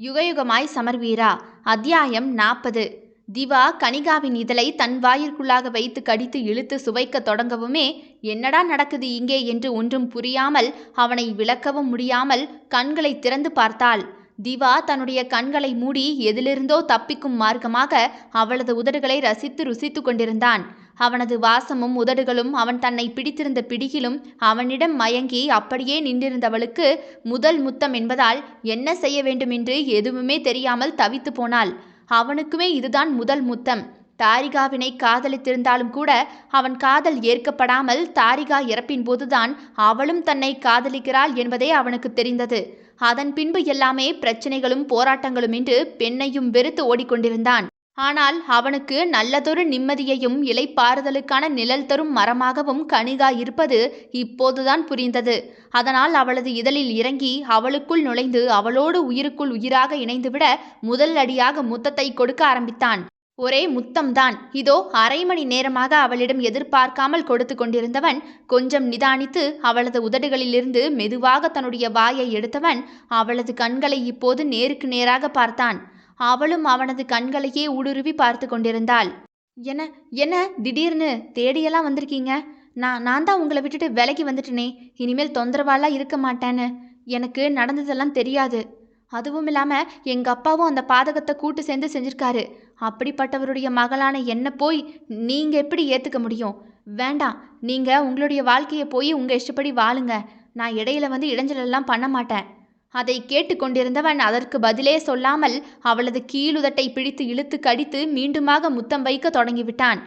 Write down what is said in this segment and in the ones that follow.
யுகயுகமாய் சமர்வீரா? அத்தியாயம் நாற்பது. திவா கனிகாவின் இதழை தன் வாயிற்குள்ளாக வைத்து கடித்து இழுத்து சுவைக்கத் தொடங்கவுமே என்னடா நடக்குது இங்கே? என்று ஒன்றும் புரியாமல் அவனை விளக்கவும் முடியாமல் கண்களை திறந்து பார்த்தாள். திவா தன்னுடைய கண்களை மூடி எதிலிருந்தோ தப்பிக்கும் மார்க்கமாக அவளது உதடுகளை ரசித்து ருசித்து கொண்டிருந்தான். அவனது வாசமும் உதடுகளும் அவன் தன்னை பிடித்திருந்த பிடியிலும் அவனிடம் மயங்கி அப்படியே நின்றிருந்தவளுக்கு முதல் முத்தம் என்பதால் என்ன செய்ய வேண்டுமென்று எதுவுமே தெரியாமல் தவித்து போனாள். அவனுக்குமே இதுதான் முதல் முத்தம். தாரிகாவினை காதலித்திருந்தாலும் கூட அவன் காதல் ஏற்கப்படாமல் தாரிகா இறப்பின் போதுதான் அவளும் தன்னை காதலிக்கிறாள் என்பதே அவனுக்கு தெரிந்தது. அதன் பின்பு எல்லாமே பிரச்சனைகளும் போராட்டங்களும் என்று பெண்ணையும் வெறுத்து ஓடிக்கொண்டிருந்தான். ஆனால் அவனுக்கு நல்லதொரு நிம்மதியையும் இலைப்பாறுதலுக்கான நிழல் தரும் மரமாகவும் கனிகா இருப்பது இப்போதுதான் புரிந்தது. அதனால் அவளது இதழில் இறங்கி அவளுக்குள் நுழைந்து அவளோடு உயிருக்குள் உயிராக இணைந்துவிட முதல் அடியாக முத்தத்தை கொடுக்க ஆரம்பித்தான். ஒரே முத்தம்தான். இதோ அரை மணி நேரமாக அவளிடம் எதிர்பார்க்காமல் கொடுத்து கொண்டிருந்தவன் கொஞ்சம் நிதானித்து அவளது உதடுகளிலிருந்து மெதுவாக தன்னுடைய வாயை எடுத்தவன் அவளது கண்களை இப்போது நேருக்கு நேராக பார்த்தான். அவளும் அவனது கண்களையே ஊடுருவி பார்த்து கொண்டிருந்தாள். என்ன என்ன திடீர்னு தேடியெல்லாம் வந்திருக்கீங்க? நான் நான் தான் உங்களை விட்டுட்டு விலைக்கு வந்துட்டேனே. இனிமேல் தொந்தரவாலாம் இருக்க மாட்டேன்னு எனக்கு நடந்ததெல்லாம் தெரியாது. அதுவும் இல்லாமல் எங்கள் அப்பாவும் அந்த பாதகத்தை கூட்டு சேர்ந்து செஞ்சிருக்காரு. அப்படிப்பட்டவருடைய மகளான என்ன போய் நீங்கள் எப்படி ஏற்றுக்க முடியும்? வேண்டாம் நீங்கள் உங்களுடைய வாழ்க்கையை போய் உங்கள் இஷ்டப்படி வாழுங்க. நான் இடையில வந்து இடைஞ்சலெல்லாம் பண்ண மாட்டேன். அதை கேட்டுக்கொண்டிருந்தவன் அதற்கு பதிலே சொல்லாமல் அவளது கீழுதட்டை பிடித்து இழுத்து கடித்து மீண்டுமாக முத்தம் வைக்க தொடங்கிவிட்டான்.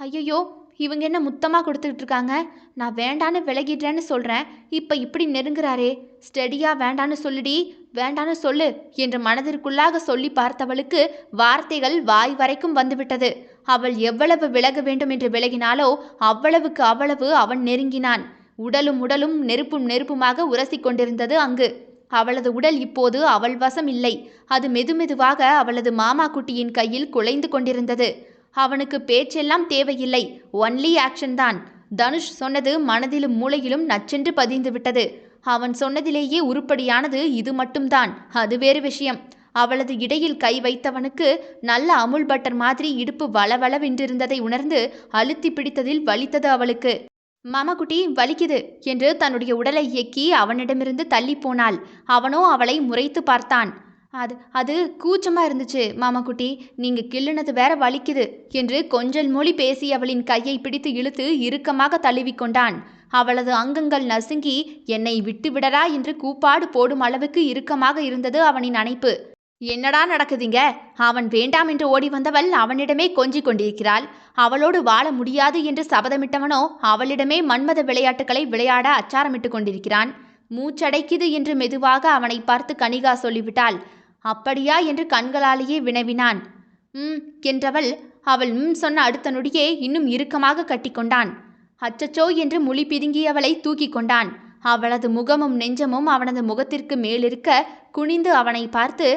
ஐயையோ இவங்க என்ன முத்தமாக கொடுத்துக்கிட்டு இருக்காங்க? நான் வேண்டான்னு விலகிடுறேன்னு சொல்கிறேன் இப்போ இப்படி நெருங்குறாரே. ஸ்டெடியாக வேண்டான்னு சொல்லுடி வேண்டான்னு சொல்லு என்று மனதிற்குள்ளாக சொல்லி பார்த்தவளுக்கு வார்த்தைகள் வாய் வரைக்கும் வந்துவிட்டது. அவள் எவ்வளவு விலக வேண்டும் என்று விலகினாலோ அவ்வளவுக்கு அவ்வளவு அவன் நெருங்கினான். உடலும் உடலும் நெருப்பும் நெருப்புமாக உரசி கொண்டிருந்தது அங்கு. அவளது உடல் இப்போது அவள் வசம் இல்லை. அது மெதுமெதுவாக அவளது மாமா குட்டியின் கையில் குலைந்து கொண்டிருந்தது. அவனுக்கு பேச்செல்லாம் தேவையில்லை. ஒன்லி ஆக்ஷன் தான். தனுஷ் சொன்னது மனதிலும் மூளையிலும் நச்சென்று பதிந்து விட்டது. அவன் சொன்னதிலேயே உருப்படியானது இது மட்டும்தான். அது வேறு விஷயம். அவளது இடையில் கை வைத்தவனுக்கு நல்ல அமுல் பட்டர் மாதிரி இடுப்பு வளவளவென்றிருந்ததை உணர்ந்து அழுத்தி பிடித்ததில் வலித்தது அவளுக்கு. மாமாக்குட்டி வலிக்குது என்று தன்னுடைய உடலை இயக்கி அவனிடமிருந்து தள்ளி போனாள். அவனோ அவளை முறைத்து பார்த்தான். அது அது கூச்சமாக இருந்துச்சு மாமாக்குட்டி நீங்கள் கிள்ளுனது வேற வலிக்குது என்று கொஞ்சல் மொழி பேசி அவளின் கையை பிடித்து இழுத்து இறுக்கமாக தழுவிக்கொண்டான் அவளது அங்கங்கள் நசுங்கி என்னை விட்டு விடரா என்று கூப்பாடு போடும் அளவுக்கு இறுக்கமாக இருந்தது அவனின் அணைப்பு. என்னடா நடக்குதுங்க? அவன் வேண்டாம் என்று ஓடி வந்தவள் அவனிடமே கொஞ்சிக் கொண்டிருக்கிறாள். அவளோடு வாழ முடியாது என்று சபதமிட்டவனோ அவளிடமே மன்மத விளையாட்டுகளை விளையாட அச்சாரமிட்டு கொண்டிருக்கிறான். மூச்சடைக்குது என்று மெதுவாக அவனை பார்த்து கனிகா சொல்லிவிட்டாள். அப்படியா? என்று கண்களாலேயே வினவினான். ம் என்றவள் அவள் ம் சொன்ன அடுத்த நொடியே இன்னும் இறுக்கமாக கட்டிக்கொண்டான் அச்சச்சோ என்று முழி பிதுங்கியவளை தூக்கி கொண்டான். அவளது முகமும் நெஞ்சமும் அவனது முகத்திற்கு மேலிருக்க குனிந்து அவனை பார்த்து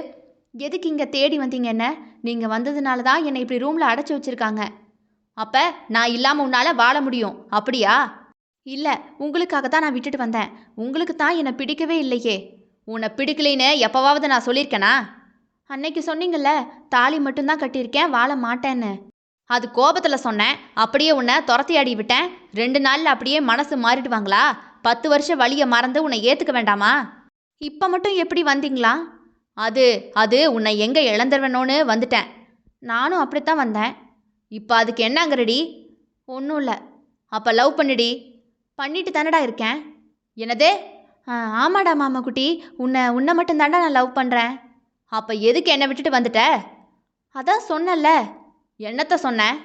எதுக்கு இங்கே தேடி வந்தீங்க என்ன? நீங்கள் வந்ததுனால தான் என்னை இப்படி ரூமில் அடைச்சி வச்சுருக்காங்க. அப்போ நான் இல்லாமல் உன்னால் வாழ முடியும். அப்படியா? இல்லை உங்களுக்காக தான் நான் விட்டுட்டு வந்தேன். உங்களுக்கு தான் என்னை பிடிக்கவே இல்லையே. உன்னை பிடிக்கலைன்னு எப்போவாவது நான் சொல்லியிருக்கேனா? அன்னைக்கு சொன்னீங்கல்ல தாலி மட்டும்தான் கட்டியிருக்கேன் வாழ மாட்டேன்னு. அது கோபத்தில் சொன்னேன் அப்படியே உன்னை துரத்தி ஆடி விட்டேன். ரெண்டு நாளில் அப்படியே மனசு மாறிடுவாங்களா? பத்து வருஷம் வழியை மறந்து உன்னை ஏற்றுக்க வேண்டாமா? இப்போ மட்டும் எப்படி வந்தீங்களா? அது அது உன்னை எங்கே இழந்துருவனோன்னு வந்துட்டேன். நானும் அப்படித்தான் வந்தேன். இப்போ அதுக்கு என்னங்கிறடி? ஒன்றும் இல்லை. அப்போ லவ் பண்ணுடி. பண்ணிட்டு தானடா இருக்கேன். என்னது? ஆமாடா மாமா குட்டி உன்னை உன்னை மட்டும்தாண்டா நான் லவ் பண்ணுறேன் அப்போ எதுக்கு என்னை விட்டுட்டு வந்துட்ட? அதான் சொன்னல என்னத்த சொன்னேன்?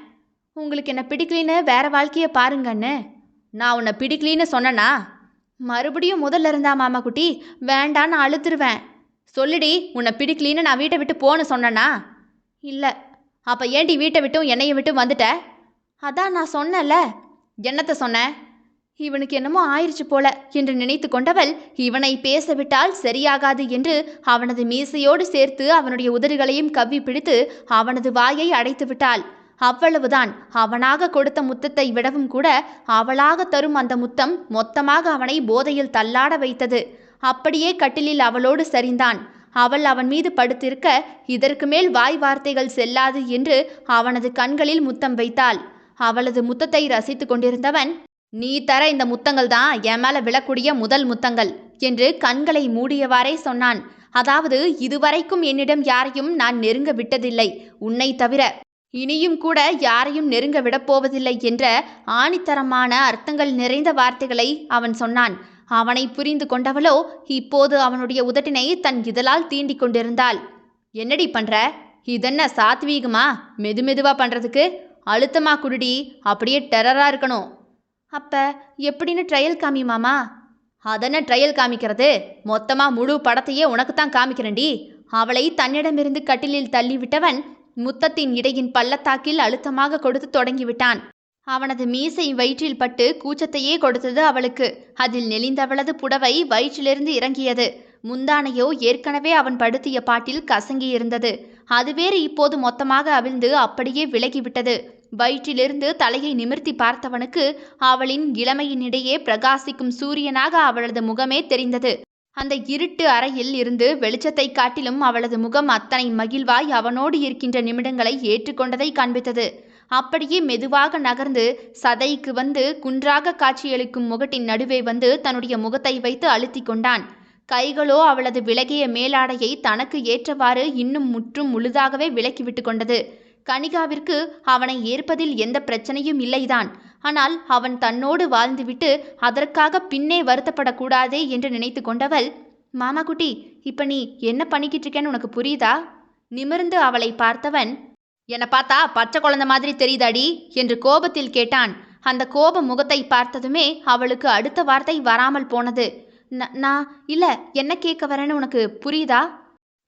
உங்களுக்கு என்னை பிடிக்கலின்னு வேற வாழ்க்கையை பாருங்கன்னு. நான் உன்னை பிடிக்கலின்னு சொன்னேனா? மறுபடியும் முதல்ல இருந்தா மாமா குட்டி வேண்டான்னு அழுத்துருவேன் சொல்லுடி உன்னை பிடிக்கலின்னு நான் வீட்டை விட்டு போன்னு சொன்னேனா? இல்லை. அப்போ ஏன்டி வீட்டை விட்டும் என்னையும் விட்டும் வந்துட்ட? அதான் நான் சொன்னேன்ல. என்னத்த சொன்னேன் இவனுக்கு என்னமோ ஆயிடுச்சு போல என்று நினைத்து கொண்டவள் இவனை பேசவிட்டால் சரியாகாது என்று அவனது மீசையோடு சேர்த்து அவனுடைய உதடுகளையும் கவ்வி பிடித்து அவனது வாயை அடைத்து விட்டாள். அவ்வளவுதான். அவனாக கொடுத்த முத்தத்தை விடவும் கூட அவளாக தரும் அந்த முத்தம் மொத்தமாக அவனை போதையில் தள்ளாட வைத்தது. அப்படியே கட்டிலில் அவளோடு சரிந்தான். அவள் அவன் மீது படுத்திருக்க இதற்கு மேல் வாய் வார்த்தைகள் செல்லாது என்று அவனது கண்களில் முத்தம் வைத்தாள். அவளது முத்தத்தை ரசித்துக் கொண்டிருந்தவன் நீ தர இந்த முத்தங்கள் தான் என் மேல விழக்கூடிய முதல் முத்தங்கள் என்று கண்களை மூடியவாறே சொன்னான். அதாவது இதுவரைக்கும் என்னிடம் யாரையும் நான் நெருங்க விட்டதில்லை. உன்னை தவிர இனியும் கூட யாரையும் நெருங்க விடப்போவதில்லை என்ற ஆணித்தரமான அர்த்தங்கள் நிறைந்த வார்த்தைகளை அவன் சொன்னான். அவனை புரிந்து கொண்டவளோ இப்போது அவனுடைய உதட்டினை தன் இதழால் தீண்டிக் கொண்டிருந்தாள். என்னடி பண்ற? இதென்ன சாத்வீகமா? மெதுமெதுவா பண்றதுக்கு? அழுத்தமா குடுடி அப்படியே டெரரா இருக்கணும். அப்ப எப்படின்னு ட்ரையல் காமி மாமா? அதென்ன ட்ரையல் காமிக்கிறது? மொத்தமா முழு படத்தையே உனக்கு தான் காமிக்கிறேன்டி. அவளை தன்னிடமிருந்து கட்டிலில் தள்ளிவிட்டவன் முத்தத்தின் இடையின் பள்ளத்தாக்கில் அழுத்தமாக கொடுத்து தொடங்கிவிட்டான். அவனது மீசை வயிற்றில் பட்டு கூச்சத்தையே கொடுத்தது அவளுக்கு. அதில் நெளிந்தவளது புடவை வயிற்றிலிருந்து இறங்கியது. முந்தானையோ ஏற்கனவே அவன் படுத்திய பாட்டில் கசங்கி இருந்தது அது வேறு இப்போது மொத்தமாக அவிழ்ந்து அப்படியே விலகிவிட்டது. வயிற்றிலிருந்து தலையை நிமிர்த்தி பார்த்தவனுக்கு அவளின் இளமையினிடையே பிரகாசிக்கும் சூரியனாக அவளது முகமே தெரிந்தது. அந்த இருட்டு அறையில் இருந்து வெளிச்சத்தை காட்டிலும் அவளது முகம் அத்தனை மகிழ்வாய் அவனோடு இருக்கின்ற நிமிடங்களை ஏற்றுக்கொண்டதை காண்பித்தது. அப்படியே மெதுவாக நகர்ந்து சதைக்கு வந்து குன்றாக காட்சியளிக்கும் முகட்டின் நடுவே வந்து தன்னுடைய முகத்தை வைத்து அழுத்தி கொண்டான். கைகளோ அவளது விலகிய மேலாடையை தனக்கு ஏற்றவாறு இன்னும் முற்றும் முழுதாகவே விலக்கிவிட்டு கொண்டது. கனிகாவிற்கு அவனை ஏற்பதில் எந்த பிரச்சனையும் இல்லைதான். ஆனால் அவன் தன்னோடு வாழ்ந்துவிட்டு அதற்காக பின்னே வருத்தப்படக்கூடாதே என்று நினைத்து கொண்டவள் மாமா குட்டி இப்ப நீ என்ன பண்ணிக்கிட்டு இருக்கேன்னு உனக்கு புரியுதா? நிமிர்ந்து அவளை பார்த்தவன் என்னை பார்த்தா பச்சை குழந்தை மாதிரி தெரியுதாடி? என்று கோபத்தில் கேட்டான். அந்த கோப முகத்தை பார்த்ததுமே அவளுக்கு அடுத்த வார்த்தை வராமல் போனது. நான் இல்லை என்ன கேட்க வரேன்னு உனக்கு புரியுதா?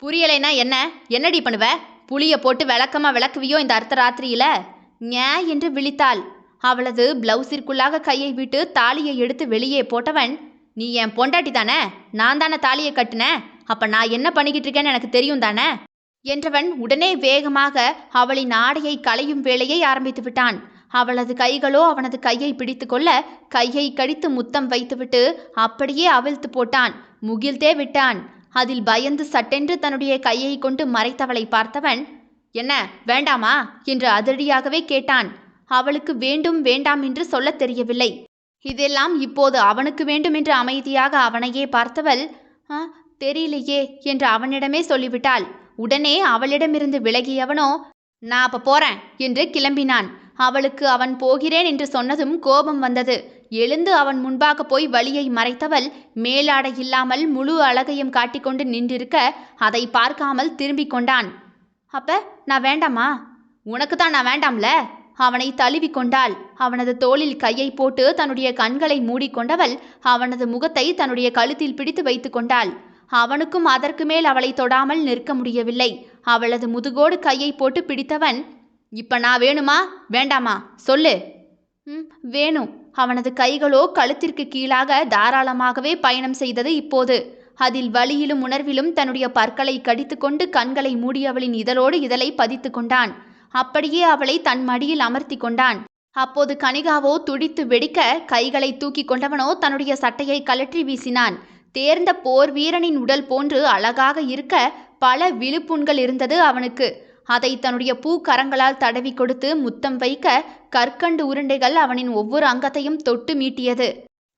புரியலைன்னா என்ன? என்னடி பண்ணுவ? புளியை போட்டு விளக்கமா விளக்குவியோ இந்த அர்த்த ராத்திரியில? ஞே என்று விழித்தாள். அவளது பிளவுஸிற்குள்ளாக கையை விட்டு தாலியை எடுத்து வெளியே போட்டவன் நீ என் பொண்டாட்டி தானே நான் தானே தாலியை கட்டினேன் அப்ப நான் என்ன பண்ணிக்கிட்டு இருக்கேன்னு எனக்கு தெரியும் தானே? என்றவன் உடனே வேகமாக அவளின் ஆடையை களையும் வேலையை ஆரம்பித்து விட்டான். அவளது கைகளோ அவனது கையை பிடித்துக்கொள்ள கையை கடித்து முத்தம் வைத்துவிட்டு அப்படியே அவிழ்த்து போட்டான். முகிழ்த்தே விட்டான். அதில் பயந்து சட்டென்று தன்னுடைய கையை கொண்டு மறைத்தவளை பார்த்தவன் என்ன வேண்டாமா? என்று அதிரடியாகவே கேட்டான். அவளுக்கு வேண்டும் வேண்டாம் என்று சொல்லத் தெரியவில்லை. இதெல்லாம் இப்போது அவனுக்கு வேண்டும் என்று அமைதியாக அவனையே பார்த்தவள் "ஆ, தெரியலையே என்று அவனிடமே சொல்லிவிட்டாள். உடனே அவளிடமிருந்து விலகியவனோ நான் அப்ப போறேன் என்று கிளம்பினான். அவளுக்கு அவன் போகிறேன் என்று சொன்னதும் கோபம் வந்தது. எழுந்து அவன் முன்பாக போய் வழியை மறைத்தவள் மேலாடை இல்லாமல் முழு அழகையும் காட்டிக்கொண்டு நின்றிருக்க அதை பார்க்காமல் திரும்பிக் கொண்டான். அப்ப நான் வேண்டாமா? உனக்கு தான் நான் வேண்டாம்ல? அவனை தழுவி கொண்டாள். அவனது தோளில் கையை போட்டு தன்னுடைய கண்களை மூடிக்கொண்டவள் அவனது முகத்தை தன்னுடைய கழுத்தில் பிடித்து வைத்து கொண்டாள். அவனுக்கும் அதற்கு மேல் அவளை தொடாமல் நிற்க முடியவில்லை. அவளது முதுகோடு கையை போட்டு பிடித்தவன் இப்ப நான் வேணுமா? வேண்டாமா? சொல்லு. ம் வேணும் அவனது கைகளோ கழுத்திற்கு கீழாக தாராளமாகவே பயணம் செய்தது இப்போது. அதில் வலியிலும் உணர்விலும் தன்னுடைய பற்களை கடித்துக்கொண்டு கண்களை மூடியவளின் இதழோடு இதழை பதித்து கொண்டான். அப்படியே அவளை தன் மடியில் அமர்த்தி கொண்டான். அப்போது கனிகாவோ துடித்து வெடிக்க கைகளை தூக்கி கொண்டவனோ தன்னுடைய சட்டையை கழற்றி வீசினான். தேர்ந்த போர் வீரனின் உடல் போன்று அழகாக இருக்க பல விழுப்புண்கள் இருந்தது அவனுக்கு. அதை தன்னுடைய பூக்கரங்களால் தடவி கொடுத்து முத்தம் வைக்க கற்கண்டு உருண்டைகள் அவனின் ஒவ்வொரு அங்கத்தையும் தொட்டு மீட்டியது.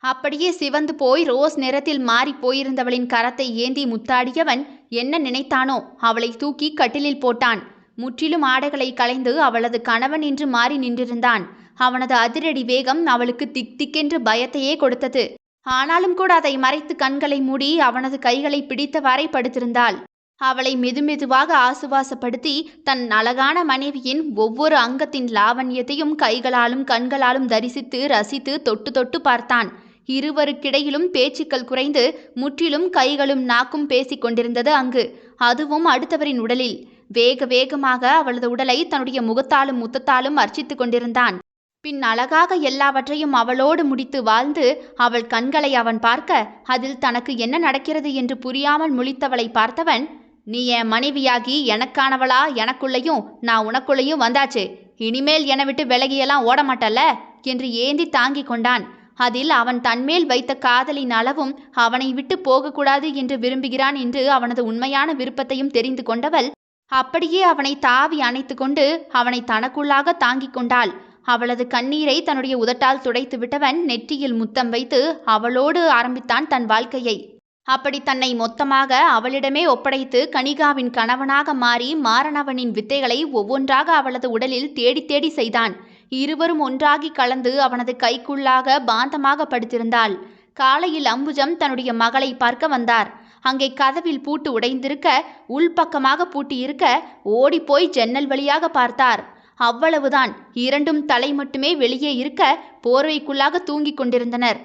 அப்படியே சிவந்து போய் ரோஸ் நிறத்தில் மாறி போயிருந்தவளின் கரத்தை ஏந்தி முத்தாடியவன் என்ன நினைத்தானோ அவளை தூக்கி கட்டிலில் போட்டான். முற்றிலும் ஆடைகளை களைந்து அவளது கணவன் என்று மாறி நின்றிருந்தான். அவனது அதிரடி வேகம் அவளுக்கு திக் திக்கென்று பயத்தையே கொடுத்தது. ஆனாலும் கூட அதை மறைத்து கண்களை மூடி அவனது கைகளை பிடித்தவாறே படுத்திருந்தாள். அவளை மெதுமெதுவாக ஆசுவாசப்படுத்தி தன் அழகான மனைவியின் ஒவ்வொரு அங்கத்தின் லாவண்யத்தையும் கைகளாலும் கண்களாலும் தரிசித்து ரசித்து தொட்டு தொட்டு பார்த்தான். இருவருக்கிடையிலும் பேச்சுக்கள் குறைந்து முற்றிலும் கைகளும் நாக்கும் பேசிக் கொண்டிருந்தது அங்கு. அதுவும் அடுத்தவரின் உடலில். வேக வேகமாக அவளது உடலை தன்னுடைய முகத்தாலும் முத்தத்தாலும் அர்ச்சித்துக் கொண்டிருந்தான். பின் அழகாக எல்லாவற்றையும் அவளோடு முடித்து வாழ்ந்து அவள் கண்களை அவன் பார்க்க அதில் தனக்கு என்ன நடக்கிறது என்று புரியாமல் முழித்தவளை பார்த்தவன் நீ என் மனைவியாகி எனக்கானவளா? எனக்குள்ளேயும் நான் உனக்குள்ளேயும் வந்தாச்சு. இனிமேல் என விட்டு விலகியெல்லாம் ஓட மாட்டல்ல? என்று ஏந்தி தாங்கிக் கொண்டான். அதில் அவன் தன்மேல் வைத்த காதலின் அளவும் அவனை விட்டு போகக்கூடாது என்று விரும்புகிறான் என்று அவனது உண்மையான விருப்பத்தையும் தெரிந்து கொண்டவள் அப்படியே அவனை தாவி அணைத்து கொண்டு அவனை தனக்குள்ளாக தாங்கிக் கொண்டாள். அவளது கண்ணீரை தன்னுடைய உதட்டால் துடைத்து விட்டவன் நெற்றியில் முத்தம் வைத்து அவளோடு ஆரம்பித்தான் தன் வாழ்க்கையை. அப்படி தன்னை மொத்தமாக அவளிடமே ஒப்படைத்து கனிகாவின் கணவனாக மாறி மாரணவனின் வித்தைகளை ஒவ்வொன்றாக அவளது உடலில் தேடி தேடி செய்தான். இருவரும் ஒன்றாகி கலந்து அவனது கைக்குள்ளாக பாந்தமாக படுத்திருந்தாள். காலையில் அம்புஜம் தன்னுடைய மகளை பார்க்க வந்தார். அங்கே கதவில் பூட்டு உடைந்திருக்க உள்பக்கமாக பூட்டியிருக்க ஓடிப்போய் ஜன்னல் வழியாக பார்த்தார். அவ்வளவுதான். இரண்டும் தலை மட்டுமே வெளியே இருக்க போர்வைக்குள்ளாக தூங்கிக் கொண்டிருந்தனர்.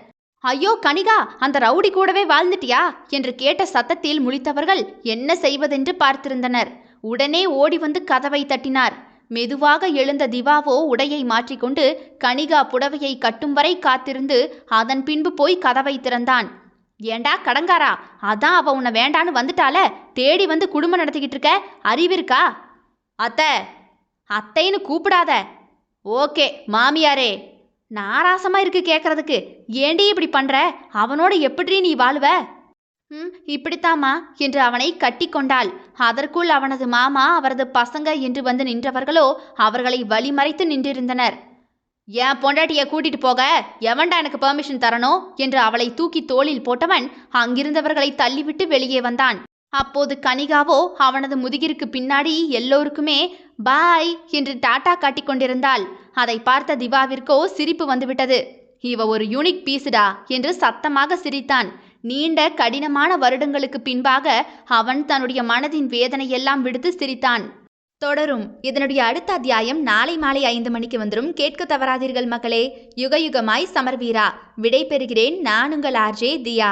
ஐயோ கனிகா அந்த ரவுடி கூடவே வாழ்ந்துட்டியா? என்று கேட்ட சத்தத்தில் முழித்தவர்கள் என்ன செய்வதென்று பார்த்திருந்தனர். உடனே ஓடி வந்து கதவை தட்டினார். மெதுவாக எழுந்த திவாவோ உடையை மாற்றிக்கொண்டு கனிகா புடவையை கட்டும் வரை காத்திருந்து அதன் பின்பு போய் கதவை திறந்தான். ஏண்டா கடங்காரா அதான் அவ உன்னை வேண்டான்னு வந்துட்டால தேடி வந்து குடும்பம் நடத்திக்கிட்டு இருக்க? அறிவிருக்கா அத்தை அத்தைன்னு கூப்பிடாத. ஓகே மாமியாரே. நாராசமா இருக்கு கேட்கறதுக்கு ஏண்டி இப்படி பண்ற? அவனோட எப்படி நீ வாழுவ? ம் இப்படித்தாம்மா என்று அவனை கட்டி கொண்டாள். அதற்குள் அவனது மாமா அவரது பசங்க என்று வந்து நின்றவர்களோ அவர்களை வழிமறைத்து நின்றிருந்தனர். என் பொண்டாட்டிய கூட்டிட்டு போக? எவன்டா எனக்கு பெர்மிஷன் தரணும்? என்று அவளை தூக்கி தோளில் போட்டவன் அங்கிருந்தவர்களை தள்ளிவிட்டு வெளியே வந்தான். அப்போது கனிகாவோ அவனது முதுகிற்கு பின்னாடி எல்லோருக்குமே பாய் என்று டாட்டா காட்டிக் கொண்டிருந்தாள். அதை பார்த்த திவாவிற்கோ சிரிப்பு வந்துவிட்டது. இவ ஒரு யூனிக் பீஸுடா? என்று சத்தமாக சிரித்தான். நீண்ட கடினமான வருடங்களுக்கு பின்பாக அவன் தன்னுடைய மனதின் வேதனையெல்லாம் விடுத்து சிரித்தான். தொடரும். இதனுடைய அடுத்த அத்தியாயம் நாளை மாலை ஐந்து மணிக்கு வந்துடும் கேட்க தவறாதீர்கள் மக்களே. யுக யுகமாய் சமர்வீரா. விடை பெறுகிறேன் நான் உங்கள் ஆர்ஜே தியா.